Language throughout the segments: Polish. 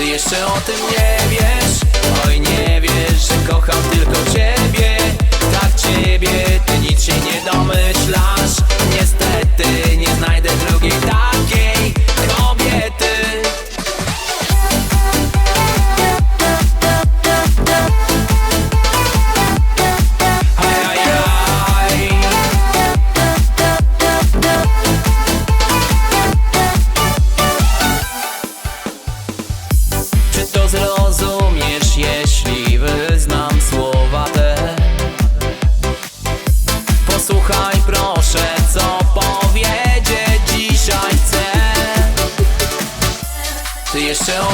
Ty jeszcze o tym nie wiesz? Oj nie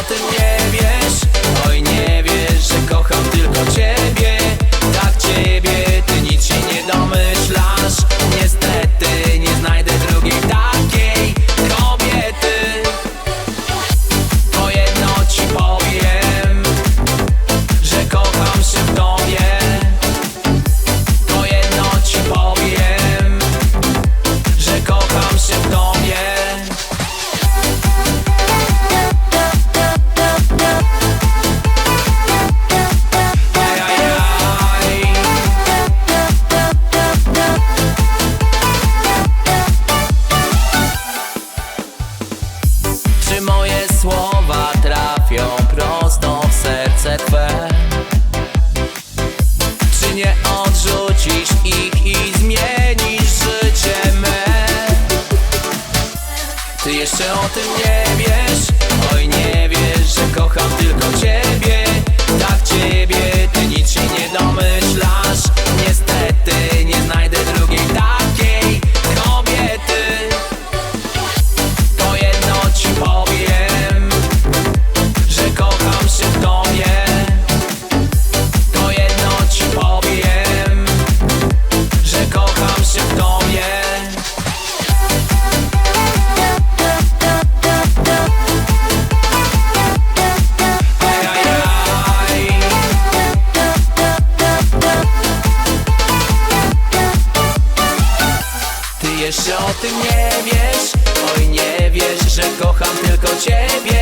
tym niebie. o tym nie wiesz? Oj nie wiesz, że kocham tylko ciebie. Tak ciebie, ty kocham tylko ciebie.